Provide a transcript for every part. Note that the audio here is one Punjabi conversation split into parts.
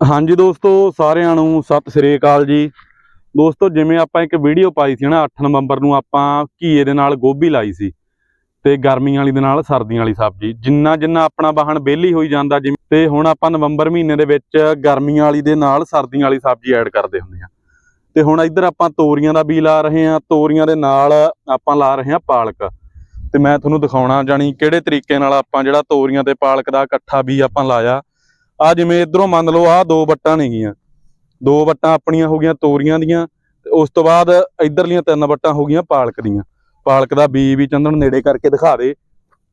ਹਾਂਜੀ ਦੋਸਤੋ, ਸਾਰਿਆਂ ਨੂੰ ਸਤਿ ਸ੍ਰੀ ਅਕਾਲ ਜੀ। ਦੋਸਤੋ, ਜਿਵੇਂ ਆਪਾਂ ਇੱਕ ਵੀਡੀਓ ਪਾਈ ਸੀ ਨਾ 8 ਨਵੰਬਰ ਨੂੰ ਆਪਾਂ ਘੀਏ ਦੇ ਨਾਲ ਗੋਭੀ ਲਾਈ ਸੀ ਤੇ ਗਰਮੀਆਂ ਵਾਲੀ ਦੇ ਨਾਲ ਸਰਦੀਆਂ ਵਾਲੀ ਸਬਜ਼ੀ। ਜਿੰਨਾ ਜਿੰਨਾ ਆਪਣਾ ਵਾਹਣ ਬੇਲੀ ਹੋਈ ਜਾਂਦਾ, ਜਿਵੇਂ ਤੇ ਹੁਣ ਆਪਾਂ ਨਵੰਬਰ ਮਹੀਨੇ ਦੇ ਵਿੱਚ ਗਰਮੀਆਂ ਵਾਲੀ ਦੇ ਨਾਲ ਸਰਦੀਆਂ ਵਾਲੀ ਸਬਜ਼ੀ ਐਡ ਕਰਦੇ ਹੁੰਦੇ ਆ। ਤੇ ਹੁਣ ਇੱਧਰ ਆਪਾਂ ਤੋਰੀਆਂ ਦਾ ਬੀ ਲਾ ਰਹੇ ਆ ਤੋਰੀਆਂ ਦੇ ਨਾਲ ਆਪਾਂ ਲਾ ਰਹੇ ਆ ਪਾਲਕ। ਤੇ ਮੈਂ ਤੁਹਾਨੂੰ ਦਿਖਾਉਣਾ ਜਾਣੀ ਕਿਹੜੇ ਤਰੀਕੇ ਨਾਲ ਆਪਾਂ ਜਿਹੜਾ ਤੋਰੀਆਂ ਤੇ ਪਾਲਕ ਦਾ ਇਕੱਠਾ ਬੀ ਆਪਾਂ ਲਾਇਆ। ਆ ਜਿਵੇਂ ਇਧਰੋਂ ਮੰਨ ਲਓ ਆ ਦੋ ਵੱਟਾਂ ਨੇਗੀਆਂ। ਦੋ ਵੱਟਾਂ ਆਪਣੀਆਂ ਹੋ ਗਈਆਂ ਤੋਰੀਆਂ ਦੀਆਂ ਤੇ ਉਸ ਤੋਂ ਬਾਅਦ ਇਧਰਲੀਆਂ ਤਿੰਨ ਵੱਟਾਂ ਹੋ ਗਈਆਂ ਪਾਲਕ ਦੀਆਂ। ਪਾਲਕ ਦਾ ਬੀ ਵੀ ਚੰਦਨ ਨੇੜੇ ਕਰਕੇ ਦਿਖਾ ਦੇ।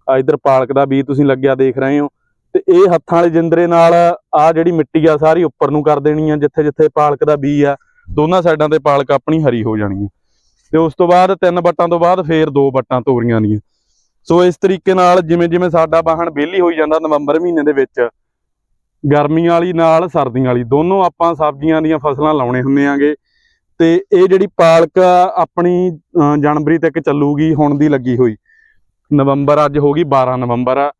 ਆ ਇਧਰ ਪਾਲਕ ਦਾ ਬੀ ਤੁਸੀਂ ਲੱਗਿਆ ਦੇਖ ਰਹੇ ਹੋ। ਤੇ ਇਹ ਹੱਥਾਂ ਵਾਲੇ ਜਿੰਦਰੇ ਨਾਲ ਆ ਜਿਹੜੀ ਮਿੱਟੀ ਆ ਸਾਰੀ ਉੱਪਰ ਨੂੰ ਕਰ ਦੇਣੀ ਆ, ਜਿੱਥੇ ਜਿੱਥੇ ਪਾਲਕ ਦਾ ਬੀ ਆ, ਦੋਨਾਂ ਸਾਈਡਾਂ ਤੇ ਪਾਲਕ ਆਪਣੀ ਹਰੀ ਹੋ ਜਾਣੀ ਆ। ਤੇ ਉਸ ਤੋਂ ਬਾਅਦ ਤਿੰਨ ਵੱਟਾਂ ਤੋਂ ਬਾਅਦ ਫੇਰ ਦੋ ਵੱਟਾਂ ਤੋਰੀਆਂ ਦੀਆਂ। ਸੋ ਇਸ ਤਰੀਕੇ ਨਾਲ ਜਿਵੇਂ ਜਿਵੇਂ ਸਾਡਾ ਵਾਹਣ ਬੇਲੀ ਹੋਈ ਜਾਂਦਾ ਨਵੰਬਰ ਮਹੀਨੇ ਦੇ ਵਿੱਚ ਗਰਮੀਆਂ ਵਾਲੀ ਨਾਲ ਸਰਦੀਆਂ ਵਾਲੀ ਦੋਨੋਂ ਆਪਾਂ ਸਬਜ਼ੀਆਂ ਦੀਆਂ ਫਸਲਾਂ ਲਾਉਣੇ ਹੁੰਦੇ ਆਂਗੇ। ਤੇ ਇਹ ਜਿਹੜੀ ਪਾਲਕ ਆਪਣੀ ਅਹ, ਜਨਵਰੀ ਤੱਕ ਚੱਲੂਗੀ ਹੁਣ ਦੀ ਲੱਗੀ ਹੋਈ। ਨਵੰਬਰ ਅੱਜ ਹੋ ਗਈ 12 ਨਵੰਬਰ ਆ।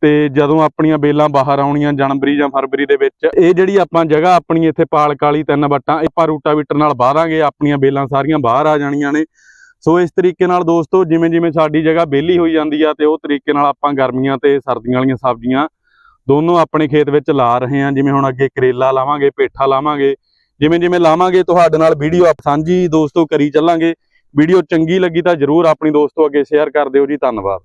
ਤੇ ਜਦੋਂ ਆਪਣੀਆਂ ਬੇਲਾਂ ਬਾਹਰ ਆਉਣੀਆਂ ਜਨਵਰੀ ਜਾਂ ਫਰਵਰੀ ਦੇ ਵਿੱਚ ਇਹ ਜਿਹੜੀ ਆਪਾਂ ਜਗ੍ਹਾ ਆਪਣੀ ਇੱਥੇ ਪਾਲਕ ਵਾਲੀ ਤਿੰਨ ਵੱਟਾਂ ਆਪਾਂ ਰੂਟਾਵੀਟਰ ਨਾਲ ਬਾਹਰਾਂਗੇ ਆਪਣੀਆਂ ਬੇਲਾਂ ਸਾਰੀਆਂ ਬਾਹਰ ਆ ਜਾਣੀਆਂ ਨੇ। ਸੋ ਇਸ ਤਰੀਕੇ ਨਾਲ ਦੋਸਤੋ ਜਿਵੇਂ ਜਿਵੇਂ ਸਾਡੀ ਜਗ੍ਹਾ ਬੇਲੀ ਹੋਈ ਜਾਂਦੀ ਆ ਤੇ ਉਹ ਤਰੀਕੇ ਨਾਲ ਆਪਾਂ ਗਰਮੀਆਂ ਤੇ ਸਰਦੀਆਂ ਵਾਲੀਆਂ ਸਬਜ਼ੀਆਂ ਦੋਨੋਂ ਆਪਣੇ ਖੇਤ ਵਿੱਚ ਲਾ ਰਹੇ ਹਾਂ, ਜਿਵੇਂ ਹੁਣ ਅੱਗੇ ਕਰੇਲਾ ਲਾਵਾਂਗੇ, ਪੇਠਾ ਲਾਵਾਂਗੇ, ਜਿਵੇਂ ਜਿਵੇਂ ਲਾਵਾਂਗੇ ਤੁਹਾਡੇ ਨਾਲ ਵੀਡੀਓ ਆਪ ਸਾਂਝੀ ਦੋਸਤੋ ਕਰੀ ਚੱਲਾਂਗੇ। ਵੀਡੀਓ ਚੰਗੀ ਲੱਗੀ ਤਾਂ ਜਰੂਰ ਆਪਣੀ ਦੋਸਤੋ ਅੱਗੇ ਸ਼ੇਅਰ ਕਰ ਦਿਓ ਜੀ, ਧੰਨਵਾਦ।